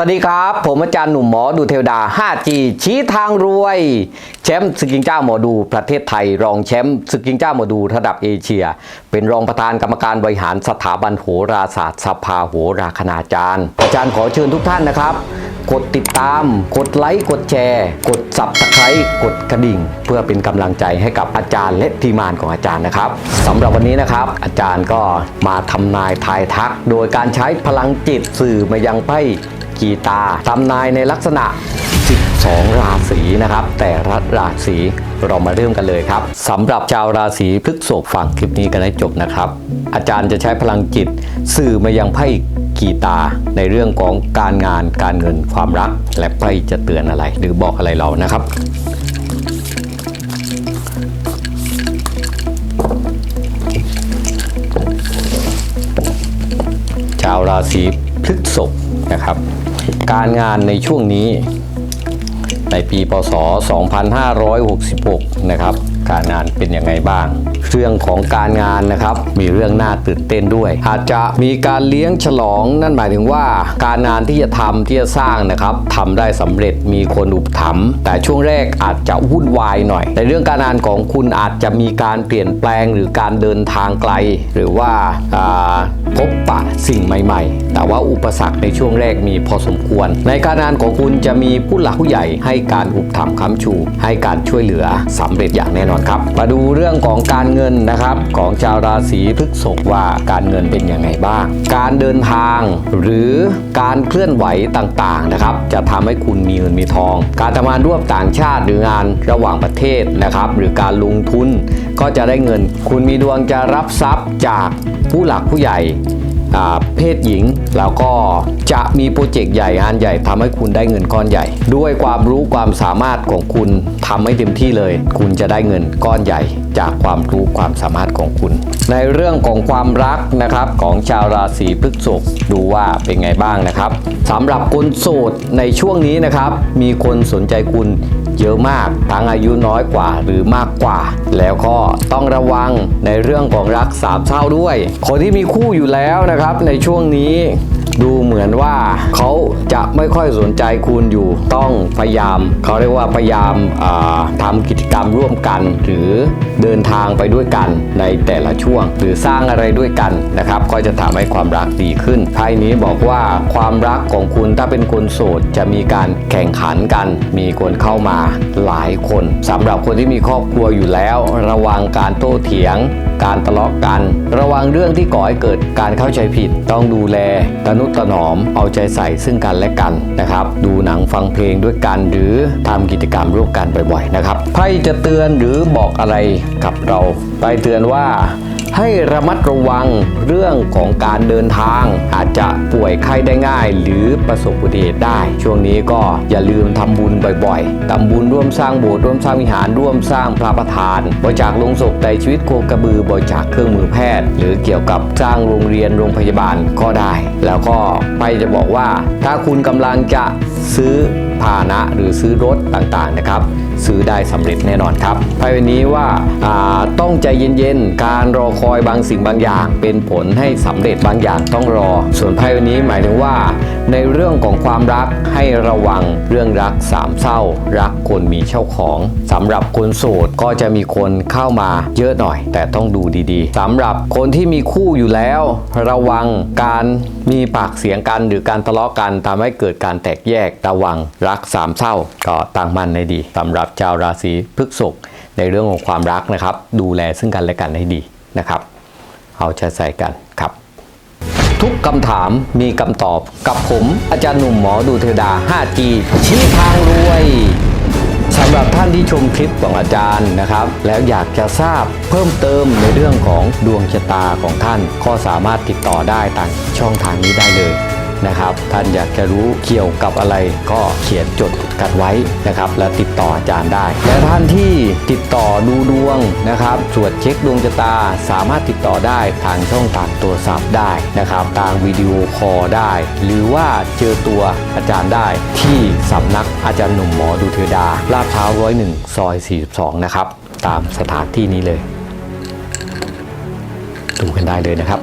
วัสดีครับ ผมอาจารย์หนุ่มหมอดูเทวดา 5G ชี้ทางรวย แชมป์สกิงเจ้าหมอดูประเทศไทย รองแชมป์สกิงเจ้าหมอดูระดับเอเชียเป็นรองประธานกรรมการบริหารสถาบันโหราศาสตร์สภาโหราคณาจารย์ อาจารย์ขอเชิญทุกท่านนะครับ กดติดตาม กดไลค์ กดแชร์ กด subscribe กดกระดิ่ง เพื่อเป็นกำลังใจให้กับอาจารย์และทีมงานของอาจารย์นะครับสำหรับวันนี้นะครับ อาจารย์ก็มาทำนายทายทัก โดยการใช้พลังจิตสื่อมายังไพ่กีตาร์ทำนายในลักษณะ12 ราศีนะครับ แต่ละราศีเรามาเริ่มกันเลยครับสำหรับชาวราศีพฤษภฟังคลิปนี้กันให้จบนะครับ อาจารย์จะใช้พลังจิต สื่อมายังไพ่กีตาร์ในเรื่องของการงานการเงินความรัก และไพ่จะเตือนอะไร หรือบอกอะไรเรานะครับชาวราศีพฤษภนะครับ การงานในช่วงนี้ ในปีพศ 2566 นะครับ การงานเป็นยังไงบ้าง เรื่องของการงานนะครับมีเรื่องน่าตื่นเต้นด้วย อาจจะมีการเลี้ยงฉลองนั่นหมายถึงว่า การงานที่จะทำที่จะสร้างนะครับทำได้สำเร็จมีคนอุปถัมภ์แต่ช่วงแรกอาจจะวุ่นวายหน่อย ในเรื่องการงานของคุณอาจจะมีการเปลี่ยนแปลงหรือการเดินทางไกล หรือว่าอ่าพบปะสิ่งใหม่ ๆ แต่ว่าอุปสรรคในช่วงแรกมีพอสมควร ในการงานของคุณจะมีผู้หลักผู้ใหญ่ให้การอุปถัมภ์ค้ำชู ให้การช่วยเหลือสำเร็จอย่างแน่นอนครับ มาดูเรื่องของการเงินนะครับ ของชาวราศีพฤษภว่าการเงินเป็นยังไงบ้าง การเดินทางหรือการเคลื่อนไหวต่างๆนะครับ จะทำให้คุณมีเงินมีทอง การทำงานร่วมต่างชาติหรืองานระหว่างประเทศนะครับ หรือการลงทุนก็จะได้เงิน คุณมีดวงจะรับทรัพย์จากผู้หลักผู้ใหญ่ เพศหญิง แล้วก็จะมีโปรเจกต์ใหญ่งานใหญ่ทำให้คุณได้เงินก้อนใหญ่ ด้วยความรู้ความสามารถของคุณทำให้เต็มที่เลย คุณจะได้เงินก้อนใหญ่ จากความรู้ความสามารถของคุณ ในเรื่องของความรักนะครับของชาวราศีพฤษภดูว่าเป็นไงบ้างนะครับสำหรับคนโสดในช่วงนี้นะครับ มีคนสนใจคุณ เยอะมาก ทั้งอายุน้อยกว่าหรือมากกว่า แล้วก็ต้องระวังในเรื่องของรักสามเศร้าด้วย คนที่มีคู่อยู่แล้วนะครับในช่วงนี้ ดูเหมือนว่าเขาจะไม่ค่อยสนใจคุณอยู่ต้องพยายาม เขาเรียกว่าพยายามาทำกิจกรรมร่วมกัน หรือเดินทางไปด้วยกันในแต่ละช่วง หรือสร้างอะไรด้วยกันนะครับ ก็จะทำให้ความรักดีขึ้นไพ่นี้บอกว่าความรักของคุณถ้าเป็นคนโสดจะมีการแข่งขันกัน มีคนเข้ามาหลายคนสำหรับคนที่มีครอบครัวอยู่แล้ว ระวังการโต้เถียงการทะเลาะกัน ระวังเรื่องที่ก่อให้เกิดการเข้าใจผิดต้องดูแลตนุตนอมเอาใจใส่ซึ่งกันและกันนะครับ ดูหนังฟังเพลงด้วยกันหรือทำกิจกรรมร่วมกันบ่อยๆนะครับไพ่จะเตือนหรือบอกอะไรกับเราไปเตือนว่า ให้ระมัดระวังเรื่องของการเดินทาง อาจจะป่วยไข้ได้ง่าย หรือประสบอุบัติเหตุได้ ช่วงนี้ก็อย่าลืมทำบุญบ่อยๆทำบุญร่วมสร้างโบสถ์ร่วมสร้างวิหารร่วมสร้างพระประธานบริจาคลงศพในชีวิตโคกระบือบริจาคเครื่องมือแพทย์ หรือเกี่ยวกับสร้างโรงเรียนโรงพยาบาลก็ได้ แล้วก็ไปจะบอกว่า ถ้าคุณกำลังจะซื้อพาหนะหรือซื้อรถต่างๆนะครับ ซื้อได้สำเร็จแน่นอนครับไพ่ใบนี้ว่าาต้องใจเย็นๆ การรอคอยบางสิ่งบางอย่าง เป็นผลให้สำเร็จบางอย่างต้องรอ ส่วนไพ่ใบนี้หมายถึงว่า ในเรื่องของความรักให้ระวังเรื่องรักสามเศร้า รักคนมีเจ้าของสำหรับคนโสดก็จะมีคนเข้ามาเยอะหน่อย แต่ต้องดูดีๆสำหรับคนที่มีคู่อยู่แล้ว ระวังการมีปากเสียงกันหรือการทะเลาะกันทำให้เกิดการแตกแยกระวังรักสามเศร้าก็ตั้งมั่นในดีสำหรับชาวราศีพฤษภในเรื่องของความรักนะครับ ดูแลซึ่งกันและกันให้ดีนะครับ เอาใจใส่กันครับ ทุกคำถามมีคำตอบกับผมอาจารย์หนุ่มหมอดูเทวดา 5G ชี้ทางรวยสำหรับท่านที่ชมคลิปของอาจารย์นะครับ แล้วอยากจะทราบเพิ่มเติมในเรื่องของดวงชะตาของท่าน ก็สามารถติดต่อได้ทางช่องทางนี้ได้เลย นะครับ ท่านอยากจะรู้เกี่ยวกับอะไรก็เขียนจดกันไว้นะครับ แล้วติดต่ออาจารย์ได้ และท่านที่ติดต่อดูดวงนะครับตรวจเช็คดวงชะตา สามารถติดต่อได้ทางช่องทางโทรศัพท์ได้นะครับ ทางวิดีโอคอลได้ หรือว่าเจอตัวอาจารย์ได้ ที่สำนักอาจารย์หนุ่มหมอดูเทวดาลาดพร้าวร้อยหนึ่งซอย 42 นะครับ ตามสถานที่นี้เลย ดูกันได้เลยนะครับ